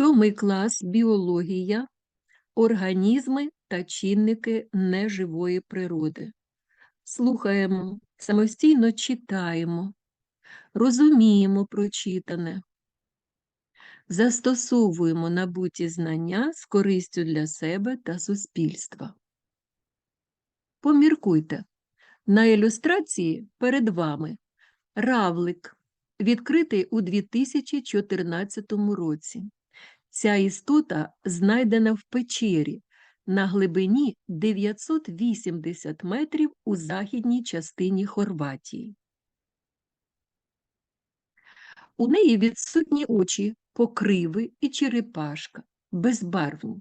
Сьомий клас біологія, організми та чинники неживої природи. Слухаємо, самостійно читаємо, розуміємо прочитане, застосовуємо набуті знання з користю для себе та суспільства. Поміркуйте. На ілюстрації перед вами равлик, відкритий у 2014 році. Ця істота знайдена в печері на глибині 980 метрів у західній частині Хорватії. У неї відсутні очі, покриви і черепашка, безбарвні.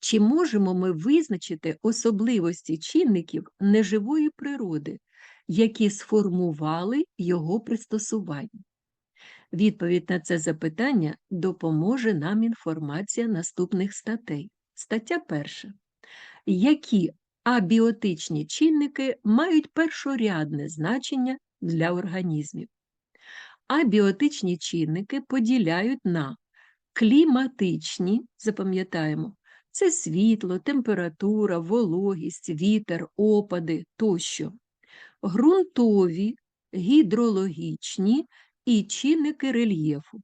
Чи можемо ми визначити особливості чинників неживої природи, які сформували його пристосування? Відповідь на це запитання допоможе нам інформація наступних статей. Стаття перша. Які абіотичні чинники мають першорядне значення для організмів? Абіотичні чинники поділяють на кліматичні, запам'ятаємо, це світло, температура, вологість, вітер, опади тощо, ґрунтові, гідрологічні і чинники рельєфу.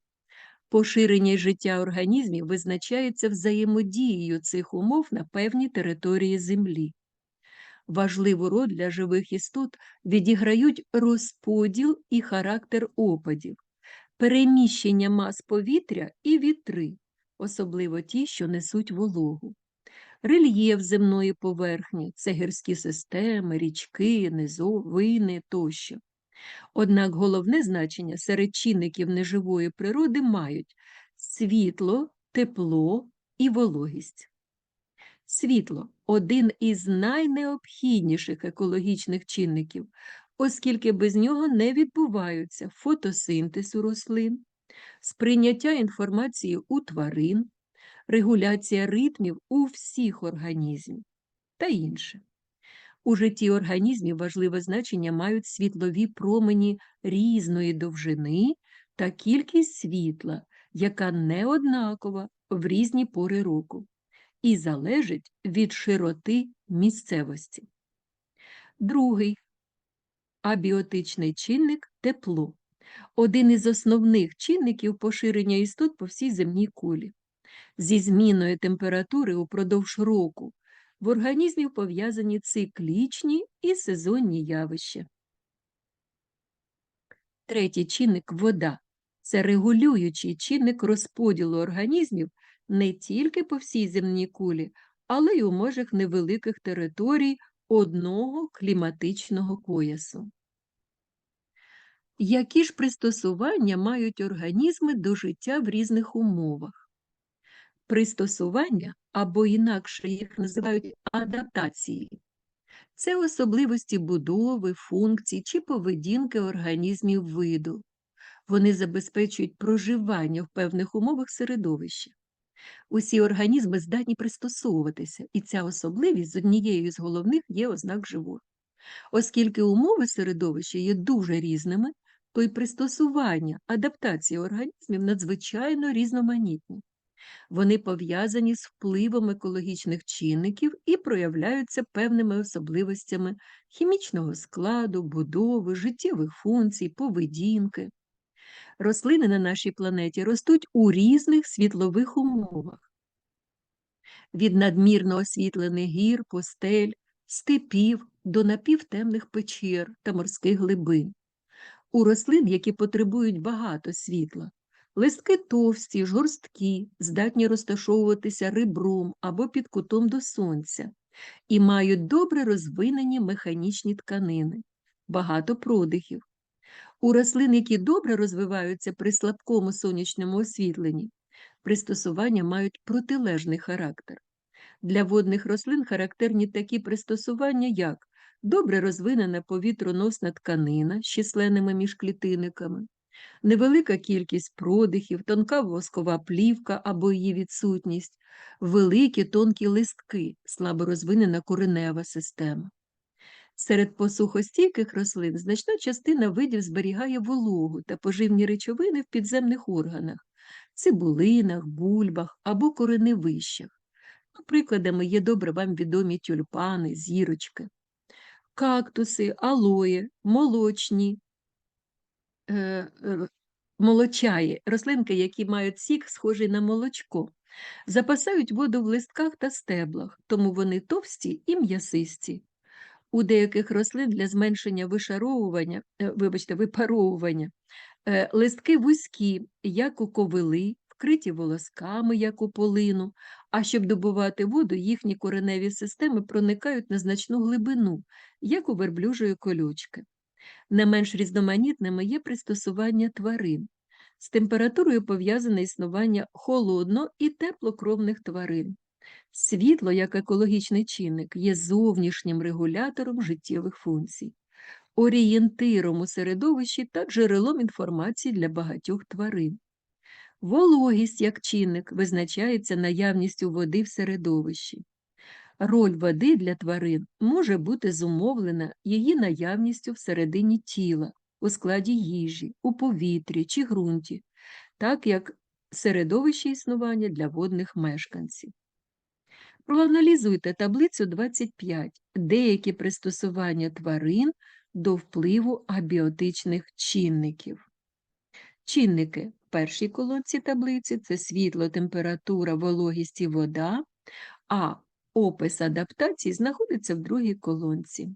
Поширення життя організмів визначається взаємодією цих умов на певній території Землі. Важливу роль для живих істот відіграють розподіл і характер опадів, переміщення мас повітря і вітри, особливо ті, що несуть вологу, рельєф земної поверхні це гірські системи, річки, низовини тощо. Однак головне значення серед чинників неживої природи мають світло, тепло і вологість. Світло один із найнеобхідніших екологічних чинників, оскільки без нього не відбуваються фотосинтез у рослин, сприйняття інформації у тварин, регуляція ритмів у всіх організмів та інше. У житті організмів важливе значення мають світлові промені різної довжини та кількість світла, яка не однакова в різні пори року і залежить від широти місцевості. Другий абіотичний чинник тепло один із основних чинників поширення істот по всій земній кулі. Зі зміною температури упродовж року в організмів пов'язані циклічні і сезонні явища. Третій чинник вода це регулюючий чинник розподілу організмів не тільки по всій земній кулі, але й у межах невеликих територій одного кліматичного поясу. Які ж пристосування мають організми до життя в різних умовах? Пристосування або інакше їх називають адаптації. Це особливості будови, функцій чи поведінки організмів виду. Вони забезпечують проживання в певних умовах середовища. Усі організми здатні пристосовуватися, і ця особливість з однією з головних є ознак живого. Оскільки умови середовища є дуже різними, то й пристосування, адаптації організмів надзвичайно різноманітні. Вони пов'язані з впливом екологічних чинників і проявляються певними особливостями хімічного складу, будови, життєвих функцій, поведінки. Рослини на нашій планеті ростуть у різних світлових умовах. Від надмірно освітлених гір, постель, степів до напівтемних печер та морських глибин. У рослин, які потребують багато світла, листки товсті, жорсткі, здатні розташовуватися ребром або під кутом до сонця і мають добре розвинені механічні тканини, багато продихів. У рослин, які добре розвиваються при слабкому сонячному освітленні, пристосування мають протилежний характер. Для водних рослин характерні такі пристосування, як добре розвинена повітроносна тканина з численними міжклітинниками, невелика кількість продихів, тонка воскова плівка або її відсутність, великі тонкі листки, слабо розвинена коренева система. Серед посухостійких рослин значна частина видів зберігає вологу та поживні речовини в підземних органах, цибулинах, бульбах або кореневищах. Прикладами є добре вам відомі тюльпани, зірочки, кактуси, алої, молочні, молочаї, рослинки, які мають сік, схожий на молочко, запасають воду в листках та стеблах, тому вони товсті і м'ясисті. У деяких рослин для зменшення вишаровування, е, вибачте, випаровування е, листки вузькі, як у ковили, вкриті волосками, як у полину, а щоб добувати воду, їхні кореневі системи проникають на значну глибину, як у верблюжої колючки. Не менш різноманітними є пристосування тварин. З температурою пов'язане існування холодно- і теплокровних тварин. Світло, як екологічний чинник, є зовнішнім регулятором життєвих функцій, орієнтиром у середовищі та джерелом інформації для багатьох тварин. Вологість як чинник визначається наявністю води в середовищі. Роль води для тварин може бути зумовлена її наявністю всередині тіла, у складі їжі, у повітрі чи ґрунті, так як середовище існування для водних мешканців. Проаналізуйте таблицю 25, деякі пристосування тварин до впливу абіотичних чинників. Чинники в першій колонці таблиці це світло, температура, вологість і вода, а опис адаптації знаходиться в другій колонці.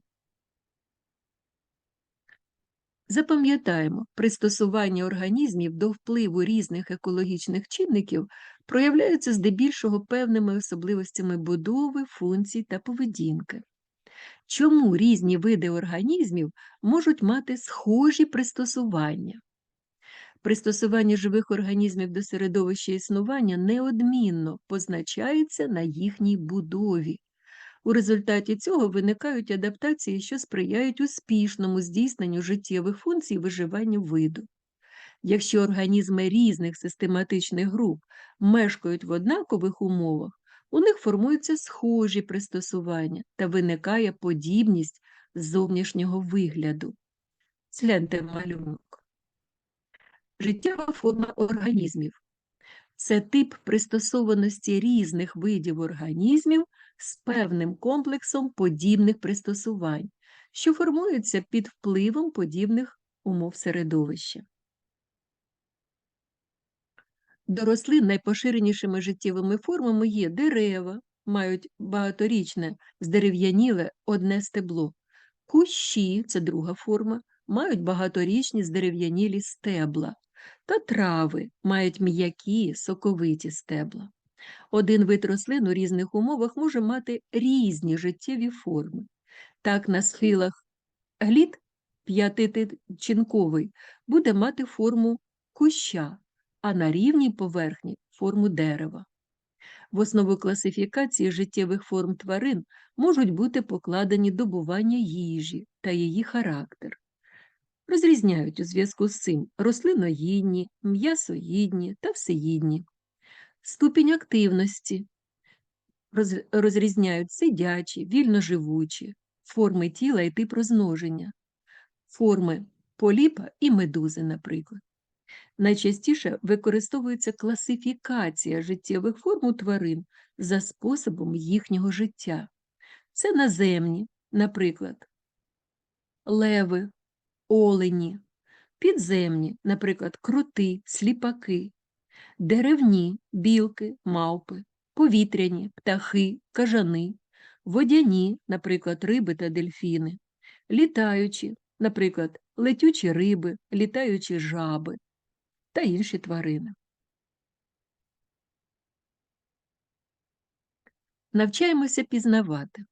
Запам'ятаємо, пристосування організмів до впливу різних екологічних чинників проявляються здебільшого певними особливостями будови, функцій та поведінки. Чому різні види організмів можуть мати схожі пристосування? Пристосування живих організмів до середовища існування неодмінно позначається на їхній будові. У результаті цього виникають адаптації, що сприяють успішному здійсненню життєвих функцій виживання виду. Якщо організми різних систематичних груп мешкають в однакових умовах, у них формуються схожі пристосування та виникає подібність зовнішнього вигляду. Згляньте малюнок. Життєва форма організмів. Це тип пристосованості різних видів організмів з певним комплексом подібних пристосувань, що формуються під впливом подібних умов середовища. До рослин найпоширенішими життєвими формами є дерева, мають багаторічне здерев'яніле одне стебло, кущі це друга форма, мають багаторічні здерев'янілі стебла, та трави мають м'які соковиті стебла. Один вид рослин у різних умовах може мати різні життєві форми. Так, на схилах глід п'ятитичинковий буде мати форму куща, а на рівній поверхні форму дерева. В основу класифікації життєвих форм тварин можуть бути покладені добування їжі та її характер. Розрізняють у зв'язку з цим рослиноїдні, м'ясоїдні та всеїдні. Ступінь активності розрізняють сидячі, вільноживучі, форми тіла і тип розмноження, форми поліпа і медузи, наприклад. Найчастіше використовується класифікація життєвих форм у тварин за способом їхнього життя. Це наземні, наприклад, леви, олені, підземні, наприклад, кроти, сліпаки, деревні, білки, мавпи, повітряні, птахи, кажани, водяні, наприклад, риби та дельфіни, літаючі, наприклад, летючі риби, літаючі жаби та інші тварини. Навчаємося пізнавати.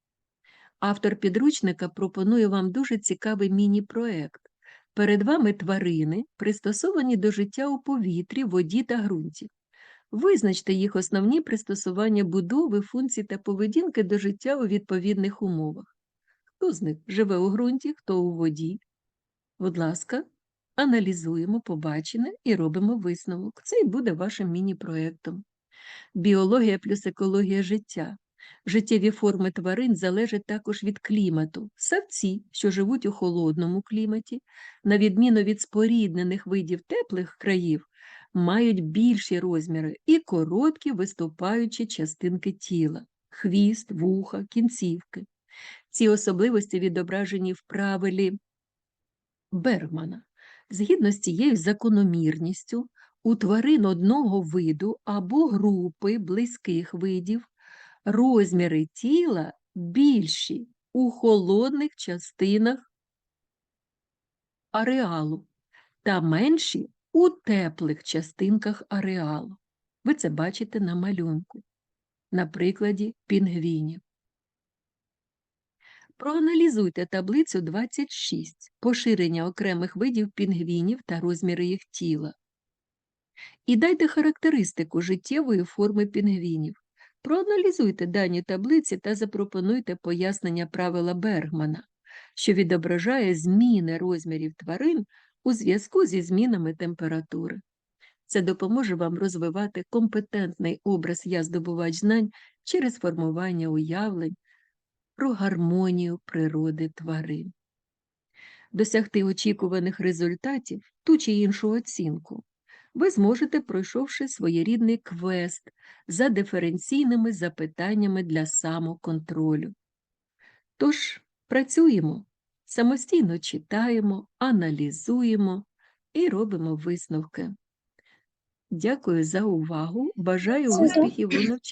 Автор підручника пропонує вам дуже цікавий міні-проект. Перед вами тварини, пристосовані до життя у повітрі, воді та ґрунті. Визначте їх основні пристосування будови, функцій та поведінки до життя у відповідних умовах. Хто з них живе у ґрунті, хто у воді? Будь ласка, аналізуємо побачене і робимо висновок. Це і буде вашим міні-проєктом. Біологія плюс екологія життя. Життєві форми тварин залежать також від клімату. Савці, що живуть у холодному кліматі, на відміну від споріднених видів теплих країв, мають більші розміри і короткі виступаючі частинки тіла, хвіст, вуха, кінцівки. Ці особливості відображені в правилі Бергмана. Згідно з цією закономірністю, у тварин одного виду або групи близьких видів розміри тіла більші у холодних частинах ареалу та менші у теплих частинках ареалу. Ви це бачите на малюнку, на прикладі пінгвінів. Проаналізуйте таблицю 26 поширення окремих видів пінгвінів та розміри їх тіла. І дайте характеристику життєвої форми пінгвінів. Проаналізуйте дані таблиці та запропонуйте пояснення правила Бергмана, що відображає зміни розмірів тварин у зв'язку зі змінами температури. Це допоможе вам розвивати компетентний образ я здобувач знань через формування уявлень про гармонію природи тварин. Досягти очікуваних результатів, ту чи іншу оцінку, ви зможете, пройшовши своєрідний квест за диференційними запитаннями для самоконтролю. Тож працюємо, самостійно читаємо, аналізуємо і робимо висновки. Дякую за увагу. Бажаю успіхів у навчанні.